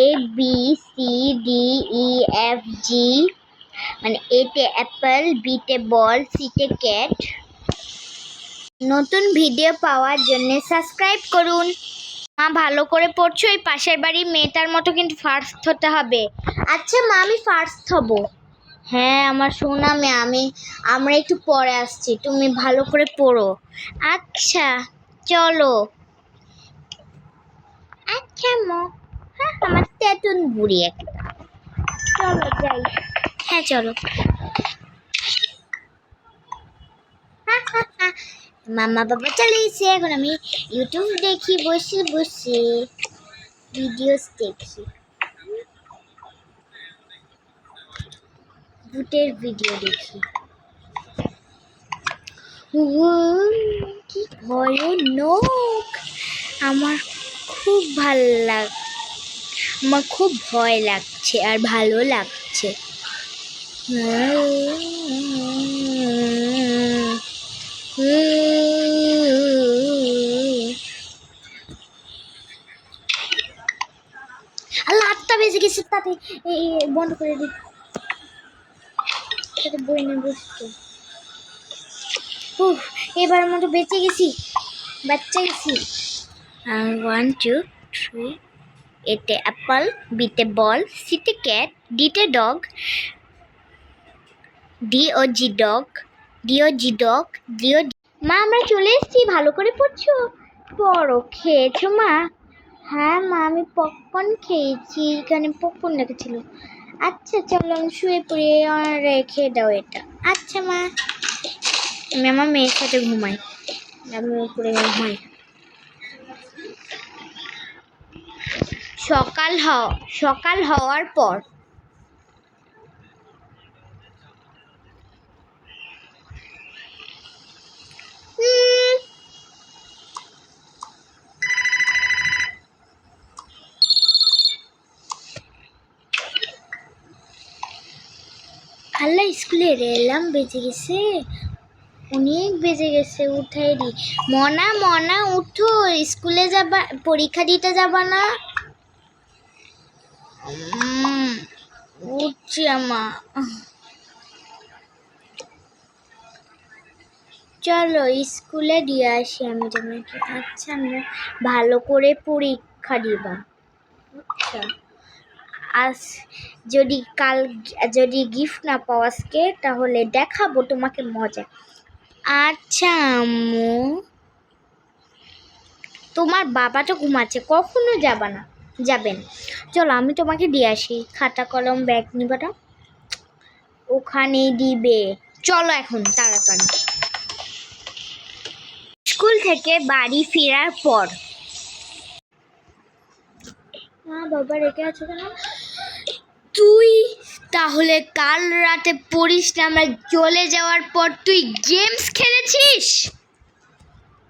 A B C D E F G মানে এতে Apple বিতে বল সিতে ক্যাট নতুন ভিডিও পাওয়ার জন্য সাবস্ক্রাইব করুন। মা ভালো করে পড়ছো, এই পাশের বাড়ির মেয়েটার মতো কিন্তু ফার্স্ট হতে হবে। আচ্ছা মা, আমি ফার্স্ট হব। হ্যাঁ আমার সোনা মেয়ে আমি, আমরা একটু পরে আসছি, তুমি ভালো করে পড়ো। আচ্ছা চলো। আচ্ছা মো। তেতুন বুড়ি একটা। চলো যাই। হ্যাঁ চলো। মামা বাবা চলে এসে এখন আমি ইউটিউব দেখি বসে বসে ভিডিওস দেখি। ভূতের ভিডিও দেখি। কি ভয়ানক। আমার খুব ভালো লাগ আমার খুব ভয় লাগছে আর ভালো লাগছে। আল্লাহ আটটা বেজে গেছে তাতে বন্ধ করে দিই। বই নিয়ে বসতো। উফ, এবার মতো বেঁচে গেছি, বাচ্চা গেছি। ওয়ান টু থ্রি এতে অ্যাপল বিতে বল সিতে ক্যাট ডিতে dog D O G dog D O G dog D O মা, আমরা চলে এসেছি। ভালো করে পড়ছো? পড়ো, খেয়েছো মা? হ্যাঁ মা, আমি পপকর্ন খেয়েছি। এখানে পপকর্ন লেগেছিল আচ্ছা চলো আমি শুয়ে পড়ি রেখে দাও এটা। আচ্ছা মা। আমি আমার মেয়ের সাথে ঘুমাই। আমি উপরে ঘুমাই। সকাল হওয়া সকাল হওয়ার পর। আল্লাহ স্কুলে এলাম বেজে গেছে। অনেক বেজে গেছে, উঠাই দি। মনা মনা, উঠো, স্কুলে যাবা, পরীক্ষা দিতে যাবা না। উঠছি আমা। চলো স্কুলে দিয়ে আসি আমি তোমাকে। আচ্ছা আমরা ভালো করে পরীক্ষা দিবা। আচ্ছা। আজ যদি কাল যদি গিফট না পাও আজকে, তাহলে দেখাবো তোমাকে মজা। আচ্ছা আম্মু। তোমার বাবা তো ঘুমাচ্ছে, কখনো যাবা না। যাবেন। চলো, আমি তোমাকে দিয়ে আসি। খাতা, কলম, ব্যাগ নিবাটা ওখানে দিবে। চলো এখন, তাড়াতাড়ি। স্কুল থেকে বাড়ি ফেরার পর। মা, বাবা রেখে আছে কেন? তুই তাহলে কাল রাতে পড়িস না, আমরা চলে যাওয়ার পর তুই গেমস খেলেছিস?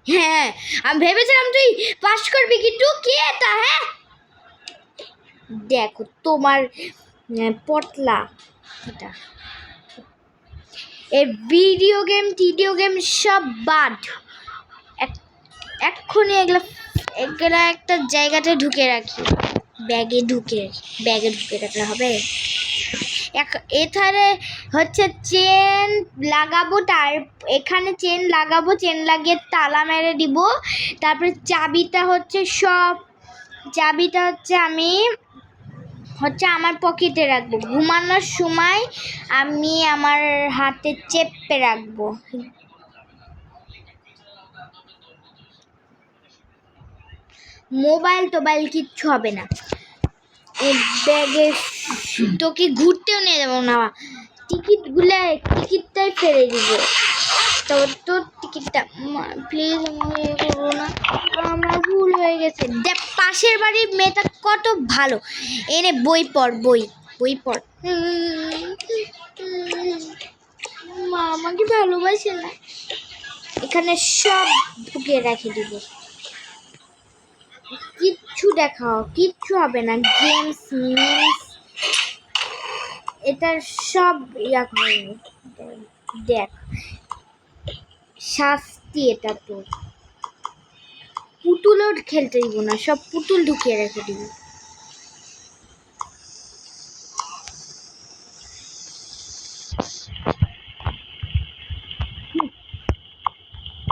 হ্যাঁ আমি ভেবেছিলাম তুই পাস করবি, কিন্তু কে এটা হ্যাঁ? দেখো, তোমার পটলা এটা। এই ভিডিও গেম টিডিও গেম সব বাদ। এক- এক্ষুনি এগুলো এগুলো একটা জায়গাতে ঢুকে রাখি। ব্যাগে ঢুকে ব্যাগে ঢুকে রাখলে হবে। এখানে হচ্ছে চেন লাগাবো, তার, এখানে চেন লাগাবো চেন লাগিয়ে তালা মেরে দিব। তারপরে চাবিটা হচ্ছে সব, চাবিটা হচ্ছে আমি হচ্ছে আমার পকেটে রাখব। ঘুমানোর সময় আমি আমার হাতে চেপে রাখব। মোবাইল টোবাইল কিচ্ছু হবে না। ব্যাগে তোকে ঘুরতেও নিয়ে যাব না। টিকিটগুলো টিকিটটাই ফেলে দিব। তো টিকিটটা। প্লিজ করব না। আমার ভুল হয়ে গেছে। দেখ, পাশের বাড়ির মেয়েটা কত ভালো। এনে বই পড়, বই বই পড়। মা আমাকে ভালোবাসে না। এখানে সব ঢুকিয়ে রেখে দিব। কিচ্ছু দেখাও, কিচ্ছু হবে না। গেমস মিমস এটার সব ইয়া করে দেখ। শাস্তি এটা তোর পুতুলও খেলতে দিব না, সব পুতুল ঢুকিয়ে রেখে দিব।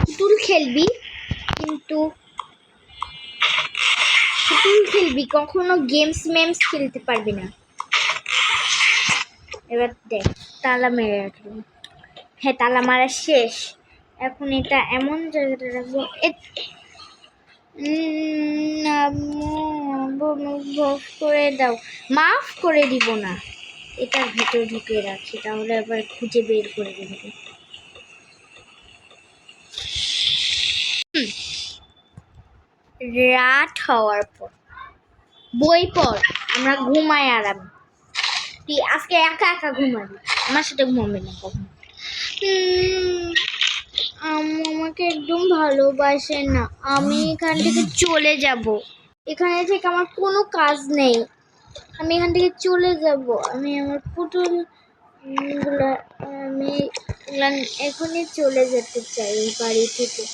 পুতুল খেলবি, কিন্তু পুতুল খেলবি, কখনো গেমস মেমস খেলতে পারবি না। এবার দেখ, তালা মেরে রাখবি হ্যাঁ তালা মারা শেষ। এখন এটা এমন জায়গাটা রাখব। বফ করে দাও। মাফ করে দিব না। এটার ভিতর ঢুকে রাখি তাহলে আবার খুঁজে বের করে দেবে। রাত হওয়ার পর। বই পড়, আমরা ঘুমাই আরাম। তুই আজকে একা একা ঘুমাবি, আমার সাথে ঘুমাবি না কখন। আম্মু আমাকে একদম ভালোবাসে না। আমি এখান থেকে চলে যাব। এখানে থেকে আমার কোনো কাজ নেই। আমি এখান থেকে চলে যাব। আমি আমার পুতুল আমি এখনই চলে যেতে চাই এই বাড়ি থেকে।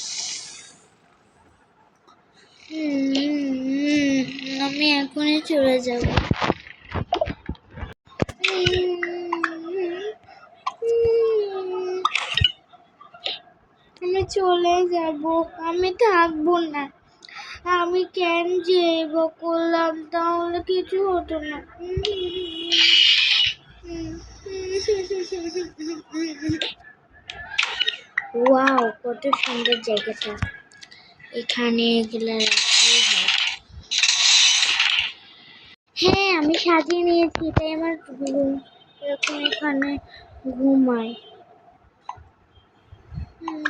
আমি এখনই চলে যাব। চলে যাব, আমি থাকব না। আমি কেন যে করলাম, তাহলে কিছু হতো না। ওয়াও, কত সুন্দর জায়গাটা। এখানে এগুলো হয়। আমি সাজিয়ে নিয়েছি, তাই আমার ঘুম এরকম এখানে ঘুমাই হুম।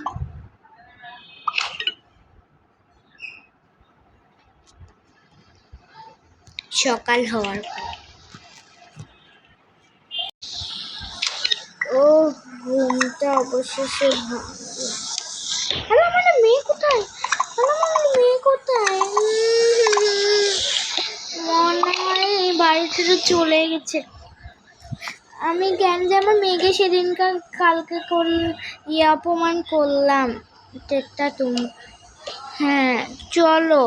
সকাল হওয়ার ও, ঘুমটা অবশেষে হ্যালো আমার মেয়ে কোথায়? হ্যালো আমার মেয়ে কোথায়? মনে হয় বাড়ি থেকে চলে গেছে। আমি জ্ঞান যে আমার মেয়েকে সেদিন কালকে কর ইয়ে অপমান করলাম। এটা তুমি হ্যাঁ চলো,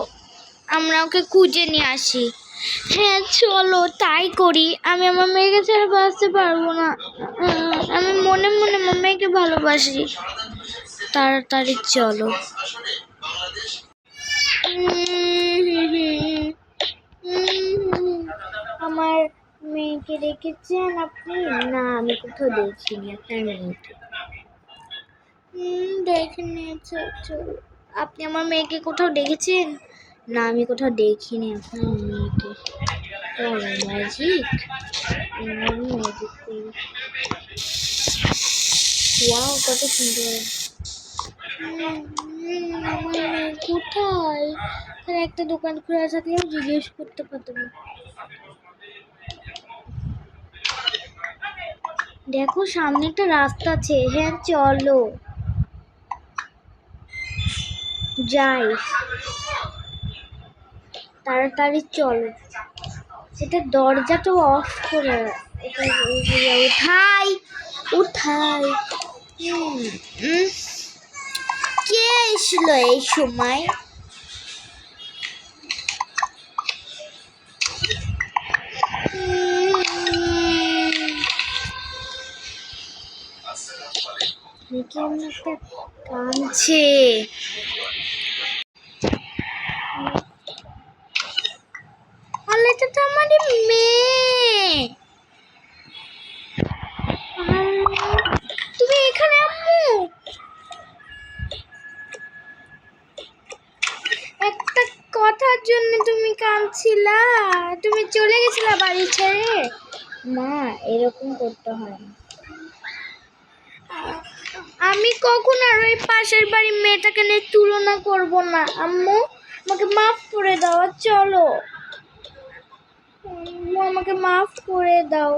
আমরা ওকে খুঁজে নিয়ে আসি। হ্যাঁ চলো তাই করি। আমি আমার মেয়েকে ছাড়া বাঁচতে পারব না। আমি মনে মনে আমার মেয়েকে ভালোবাসি। তাড়াতাড়ি চলো। আমার মেয়েকে দেখেছেন আপনি? না আমি কোথাও দেখিনি আপনার মেয়েকে। হুম দেখে নিয়েছে চলো আপনি আমার মেয়েকে কোথাও দেখেছেন? না, আমি কোথাও দেখিনি আপনার মেয়েকে। ম্যাজিক ম্যাজিক ওয়াও কত সুন্দর। কোথায়? তার একটা দোকান খোলা থাকলেও জিজ্ঞেস করতে পারতাম। দেখো, সামনে একটা রাস্তা আছে। হ্যাঁ চলো। যাই। তাড়াতাড়ি চলো। এটা দরজাটা অফ করে উঠাই উঠাই। কে এসলো এই সময়? উম, কেমন একটা কাঁদছে আল্লাহ এটা তো আমারই মেয়ে। তুমি এখানে আম্মু। একটা কথার জন্য তুমি কাঁদছিলা। তুমি চলে গেছিলা বাড়ি ছেড়ে? মা এরকম করতে হয় না। আমি কখন আর ওই পাশের বাড়ির মেয়েটাকে নিয়ে তুলনা করব না, আম্মু? আমাকে মাফ করে দাও চলো। আম্মু আমাকে মাফ করে দাও।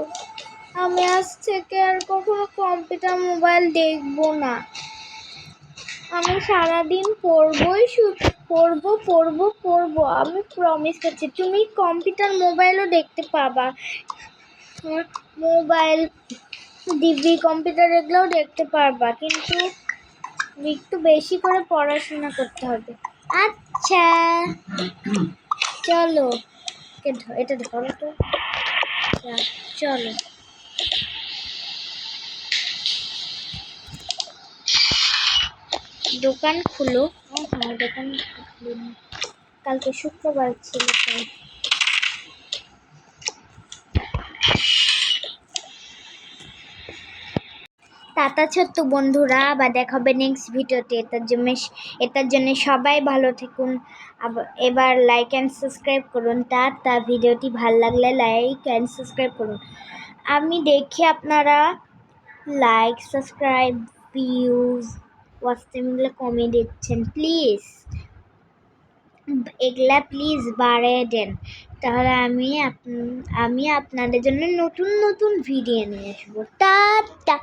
আমি আজ থেকে আর কখনো কম্পিউটার মোবাইল দেখব না। আমি সারাদিন পড়বই পড়ব পড়ব পড়ব। আমি প্রমিস করছি, তুমি কম্পিউটার মোবাইলও দেখতে পাবা। মোবাইল ডিবি কম্পিউটার এগুলোও দেখতে পারবা কিন্তু একটু বেশি করে পড়াশোনা করতে হবে। আচ্ছা চলো। এ এটা ধরো তো আচ্ছা, চলো। দোকান খুলো। হ্যাঁ দোকান খুলিনি কালকে শুক্রবার ছিল তাই টাটা ছোট্ট বন্ধুরা বা দেখাবে নেক্সট ভিডিওতে এটার জন্য এটার জন্য সবাই ভালো থাকুন। এবার লাইক অ্যান্ড সাবস্ক্রাইব করুন। টাটা ভিডিওটি ভালো লাগলে লাইক অ্যান্ড সাবস্ক্রাইব করুন। আমি দেখি আপনারা লাইক সাবস্ক্রাইব ভিউজ ওয়াচটাইমগুলো কমিয়ে দিচ্ছেন। প্লিজ এগুলা প্লিজ বাড়িয়ে দেন। তাহলে আমি আপ- আমি আপনাদের জন্য নতুন নতুন ভিডিও নিয়ে আসব। টাটা।